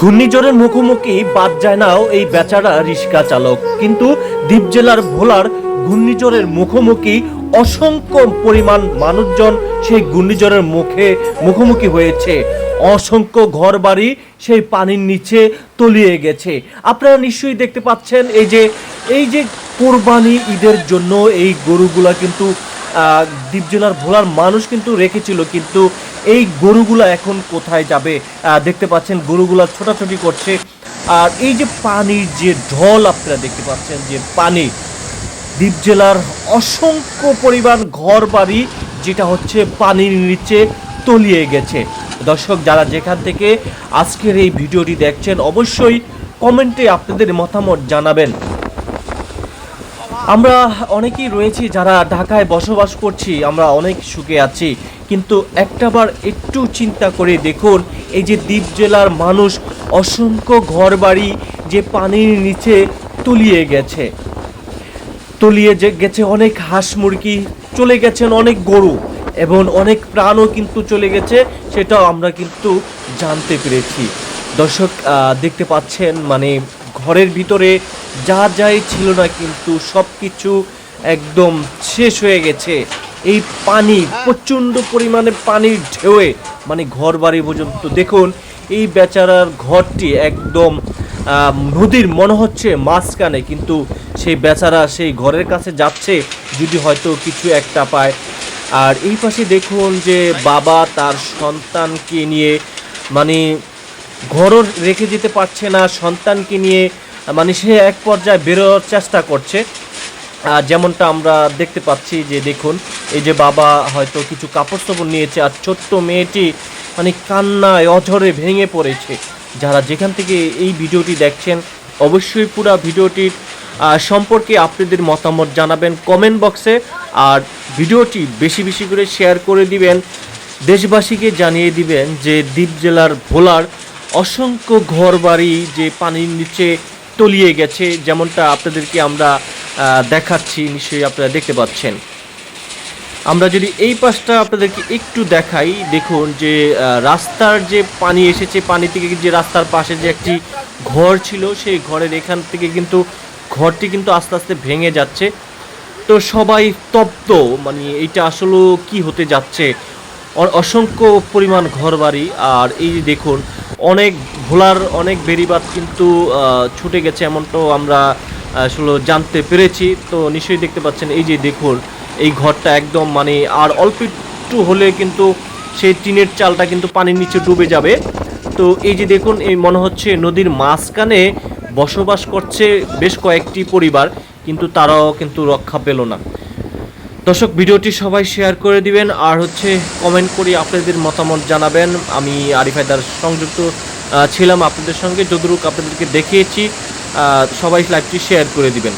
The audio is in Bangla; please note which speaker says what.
Speaker 1: ঘূর্ণিঝড়ের মুখোমুখি বাদ যায় নাও এই বেচারা রিক্সা চালক। কিন্তু দ্বীপ জেলার ভোলার ঘূর্ণিঝড়ের মুখোমুখি অসংখ্য পরিমাণ মানুষজন সেই ঘূর্ণিঝড়ের মুখে মুখোমুখি হয়েছে। অসংখ্য ঘরবাড়ি সেই পানির নিচে তলিয়ে গেছে। আপনারা নিশ্চয়ই দেখতে পাচ্ছেন এই যে এই যে কোরবানি ঈদের জন্য এই গরুগুলা কিন্তু দ্বীপ জেলার ভোলার মানুষ কিন্তু রেখেছিল। কিন্তু এই গরুগুলা এখন কোথায় যাবে? দেখতে পাচ্ছেন গরুগুলা ছোটাছুটি করছে। আর এই যে পানির যে ঢল আপনারা দেখতে পাচ্ছেন, যে পানি, দ্বীপ জেলার অসংখ্য পরিমাণ ঘর বাড়ি যেটা হচ্ছে পানির নিচে তলিয়ে গেছে। দর্শক, যারা যেখান থেকে আজকের এই ভিডিওটি দেখছেন, অবশ্যই কমেন্টে আপনাদের মতামত জানাবেন। আমরা অনেকেই রয়েছি যারা ঢাকায় বসবাস করছি, আমরা অনেক সুখে আছি। কিন্তু একটাবার একটু চিন্তা করে দেখুন, এই যে দ্বীপ জেলার মানুষ অসংখ্য ঘরবাড়ি যে পানির নিচে তলিয়ে গেছে। তলিয়ে যে গেছে অনেক হাঁস মুরগি, চলে গেছেন অনেক গরু, এবং অনেক প্রাণও কিন্তু চলে গেছে, সেটাও আমরা কিন্তু জানতে পেরেছি। দর্শক দেখতে পাচ্ছেন মানে ঘরের ভিতরে যা যাই ছিল না কিন্তু সব কিছু একদম শেষ হয়ে গেছে। এই পানি, প্রচণ্ড পরিমাণে পানির ঢেউয়ে মানে ঘর বাড়ি পর্যন্ত। দেখুন, এই বেচারার ঘরটি একদম নদীর মনে হচ্ছে মাঝখানে, কিন্তু সেই বেচারা সেই ঘরের কাছে যাচ্ছে যদি হয়তো কিছু একটা পায়। আর এই পাশে দেখুন যে বাবা তার সন্তানকে নিয়ে মানে ঘরও রেখে যেতে পারছে না, সন্তানকে নিয়ে মানে সে এক পর্যায়ে বেরোর চেষ্টা করছে। যেমনটা আমরা দেখতে পাচ্ছি যে দেখুন, এই যে বাবা হয়তো কিছু কাপড় চোপড় নিয়েছে আর ছোট্ট মেয়েটি মানে কান্নায়, অঝরে ভেঙে পড়েছে। যারা যেখান থেকে এই ভিডিওটি দেখছেন, অবশ্যই পুরো ভিডিওটির সম্পর্কে আপনাদের মতামত জানাবেন কমেন্ট বক্সে। আর ভিডিওটি বেশি বেশি করে শেয়ার করে দিবেন। দেশবাসীকে জানিয়ে দিবেন যে দ্বীপ জেলার ভোলার অসংখ্য ঘরবাড়ি যে পানির নিচে তলিয়ে গেছে, যেমনটা আপনাদেরকে আমরা দেখাচ্ছি, নিশ্চয়ই আপনারা দেখতে পাচ্ছেন। আমরা যদি এই পাশটা আপনাদেরকে একটু দেখাই, দেখুন যে রাস্তার যে পানি এসেছে পানি থেকে যে রাস্তার পাশে যে একটি ঘর ছিল, সেই ঘরের এখান থেকে কিন্তু ঘরটি কিন্তু আস্তে আস্তে ভেঙে যাচ্ছে। তো সবাই তপ্ত মানে এইটা আসলে কি হতে যাচ্ছে? অসংখ্য পরিমাণ ঘরবাড়ি, আর এই দেখুন অনেক ভোলার অনেক বেরিবাদ কিন্তু ছুটে গেছে এমনটাও আমরা আসলে জানতে পেরেছি। তো নিশ্চয়ই দেখতে পাচ্ছেন, এই যে দেখুন, এই ঘরটা একদম মানে আর অল্প একটু হলে কিন্তু সেই টিনের চালটা কিন্তু পানির নিচে ডুবে যাবে। তো এই যে দেখুন, এই মনে হচ্ছে নদীর মাঝখানে বসবাস করছে বেশ কয়েকটি পরিবার, কিন্তু তারাও কিন্তু রক্ষা পেল না। দর্শক, ভিডিওটি সবাই শেয়ার করে দিবেন আর হচ্ছে কমেন্ট করে আপনাদের মতামত জানাবেন। আমি আরিফ হায়দার সংযুক্ত ছিলাম আপনাদের সঙ্গে। যতটুকু আপনাদেরকে দেখিয়েছি সবাই লাইভটি শেয়ার করে দিবেন।